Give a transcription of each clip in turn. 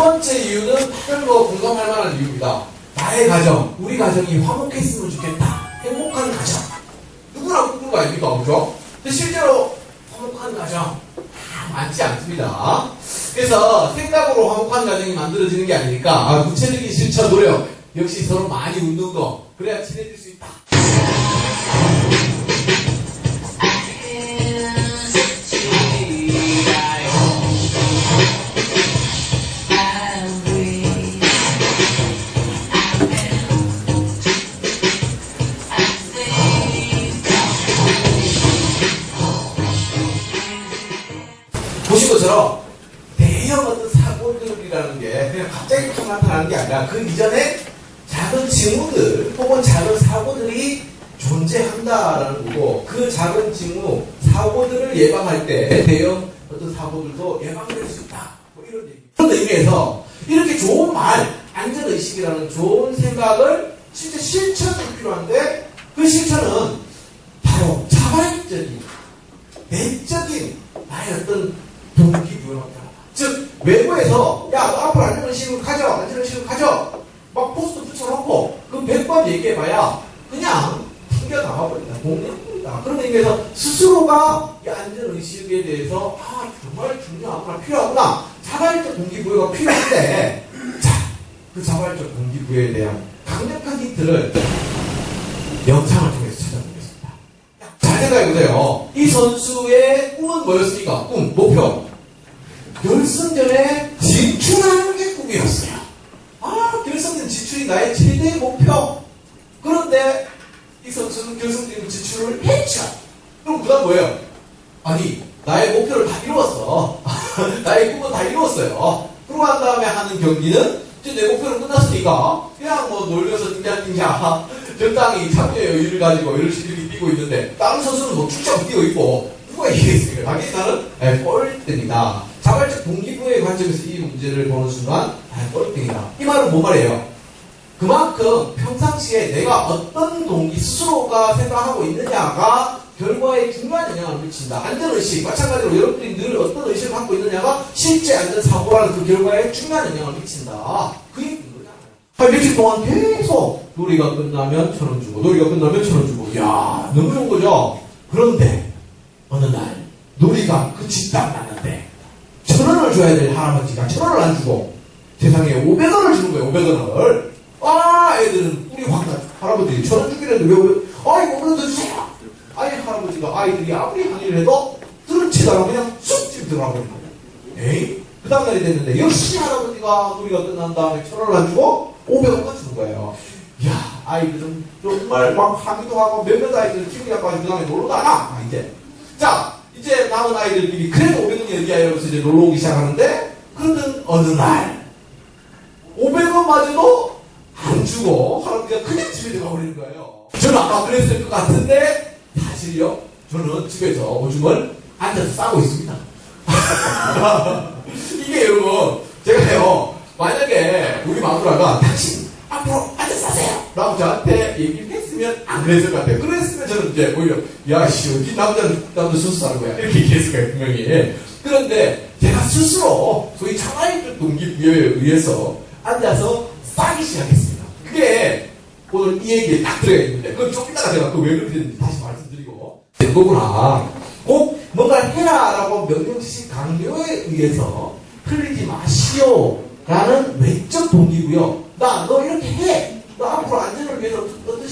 번째 이유는 거 공감할 만한 이유입니다. 나의 가정, 우리 가정이 화목했으면 좋겠다. 행복한 가정. 누구나 꿈꾸는 거 아닙니까? 그죠? 근데 실제로 화목한 가정 다 많지 않습니다. 그래서 생각으로 화목한 가정이 만들어지는 게 아니니까 아, 구체적인 실천 노력 역시 서로 많이 웃는 거 그래야 친해질 수 있다. 것처럼 대형 어떤 사고들이라는 게 그냥 갑자기 탁 나타나는 게 아니라 그 이전에 작은 징후들 혹은 작은 사고들이 존재한다라는 거고 그 작은 징후, 사고들을 예방할 때 대형 어떤 사고들도 예방될 수 있다. 뭐 이런 얘기. 그런 의미에서 이렇게 좋은 말, 안전의식이라는 좋은 생각을 진짜 실천이 필요한데 그 실천은 바로 자발적인, 내적인 나의 어떤 외부에서 야 너 앞으로 안전의식으로 가져 안전의식으로 가져 막 포스트 붙여놓고 그 100번 얘기해봐야 그냥 튕겨나와버린다. 공략버린다. 그런 의미에서 스스로가 이 안전의식에 대해서 아 정말 중요하구나. 필요하구나. 자발적 동기부여가 필요한데 자그 자발적 동기부여에 대한 강력한 힌트를 영상을 통해서 찾아보겠습니다. 잘 생각해보세요. 이 선수의 꿈은 뭐였습니까? 꿈, 목표 결승전에 진출하는 게 꿈이었어요. 아, 결승전 진출이 나의 최대 목표. 그런데 이 선수는 결승전 진출을 했죠. 그럼 그 다음 뭐예요? 아니, 나의 목표를 다 이루었어. 나의 꿈은 다 이루었어요. 그러고 난 다음에 하는 경기는 이제 내 목표는 끝났으니까 그냥 뭐 놀려서 띵자띵자 적당히 참여의 여유를 가지고 열심히 뛰고 있는데 다른 선수는 뭐 축적 뛰고 있고 누가 이기겠습니까? 당연히 나는 네, 꼴등이다. 자발적 동기부여의 관점에서 이 문제를 보는 순간 아, 꼴등이다. 이 말은 뭔 말이에요? 그만큼 평상시에 내가 어떤 동기 스스로가 생각하고 있느냐가 결과에 중요한 영향을 미친다. 안전의식, 마찬가지로 여러분들이 늘 어떤 의식을 갖고 있느냐가 실제 안전사고라는 그 결과에 중요한 영향을 미친다. 그게 그거잖아요. 한 며칠 동안 계속 놀이가 끝나면 천원 주고, 놀이가 끝나면 천원 주고, 이야, 너무 좋은 거죠? 그런데, 어느 날, 놀이가 끝이 딱 났는데, 천 원을 줘야 될 할아버지가 천 원을 안 주고, 세상에 500원을 주는 거예요, 500원을. 아, 애들은, 우리 황가 할아버지들이 천원 주기로 했는데 왜 500원, 아이, 500원 더 주세요! 아이 할아버지가 아이들이 아무리 항의를 해도 들은 치다가 그냥 쑥 집에 들어가 버린 거예요. 에이? 그 다음날이 됐는데 역시 할아버지가 놀이가 끝난 다음에 천 원을 안 주고 500원만 주는 거예요. 이야 아이들은 정말 막 항의도 하고 몇몇 아이들 기분이 나빠지고 그 다음에 놀러 나가 아, 이제 자 이제 남은 아이들끼리 그래도 500원이 어디야 이러면서 이제 놀러 오기 시작하는데 그러던 어느 날 500원마저도 안 주고 할아버지가 그냥 집에 들어가 버리는 거예요. 저는 아까 그랬을 것 같은데 사실요 저는 집에서 오줌을 앉아서 싸고 있습니다. 이게 여러분 제가요 만약에 우리 마누라가 당신 앞으로 앉아서 싸세요 라고 저한테 얘기를 했으면 안 그랬을 것 같아요. 그랬으면 저는 이제 오히려 야 씨 어디 남자는 남자 스스로 하는 거야 이렇게 얘기했을 거예요 분명히. 그런데 제가 스스로 소위 자발적 동기부여에 의해서 앉아서 싸기 시작했습니다. 그게 오늘 이 얘기에 딱 들어가 있는데 그건 좀 이따가 제가 그왜 그런지 다시 말씀드리고 된 거구나. 꼭 뭔가 해라라고 명령식 강요에 의해서 흘리지 마시오 라는 외적 동기고요. 나 너 이렇게 해. 너 앞으로 안전을 위해서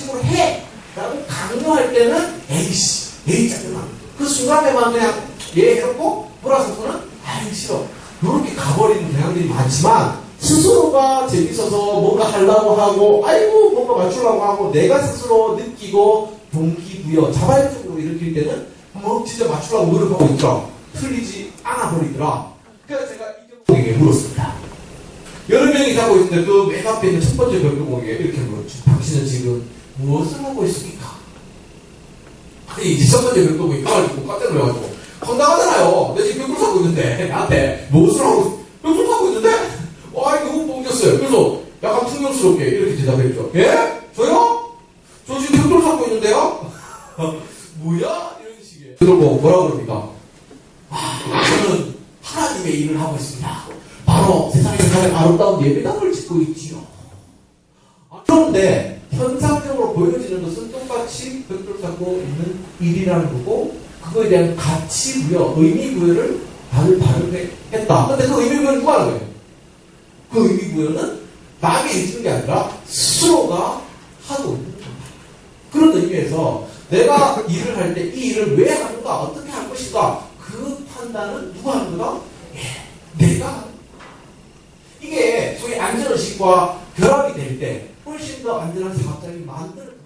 식으로 해. 라고 강요할 때는 에이씨 에이 짜증나. 그 순간에만 그냥 얘 해놓고 돌아서서는 아이 싫어. 이렇게 가버리는 경향들이 많지만 스스로가 재밌어서 뭔가 하려고 하고, 아이고, 뭔가 맞추려고 하고, 내가 스스로 느끼고, 동기부여, 자발적으로 일으킬 때는, 뭐, 진짜 맞추려고 노력하고 있더라. 틀리지 않아 버리더라. 그래서 제가 이경에게 물었습니다. 여러 명이 자고 있는데, 그 맨 앞에 있는 첫 번째 별도공에게 이렇게 물었죠. 당신은 지금 무엇을 하고 있습니까? 아니, 첫 번째 별도공이 까가지고 깜짝 놀라가지고, 황당하잖아요. 내가 지금 벽돌 사고 있는데, 나한테 무엇을 하고, 벽돌 사고 있는데? 와, 이거 너무 웃겼어요. 그래서 약간 충격스럽게 이렇게 대답했죠. 예? 저요? 저 지금 벽돌 사고 있는데요? 뭐야? 이런 식의. 그러고 뭐라 그럽니까? 아, 저는 하나님의 일을 하고 있습니다. 바로 세상에서 가장 아름다운 예배당을 짓고 있지요. 아, 그런데 현상적으로 보여지는 것은 똑같이 벽돌 쌓고 있는 일이라는 거고 그거에 대한 가치 부여, 의미 부여를 다들 다르게 했다. 근데 그 의미 부여는 누가 하는 거예요? 그 의미 부여는 남이 해주는 게 아니라 스스로가 하고 있는 겁니다. 그런 의미에서 내가 일을 할 때 이 일을 왜 하는가, 어떻게 할 것인가, 그 판단은 누가 하는 거다? 예, 내가 하는 거다. 이게 소위 안전의식과 결합이 될 때 훨씬 더 안전한 사업장이 만들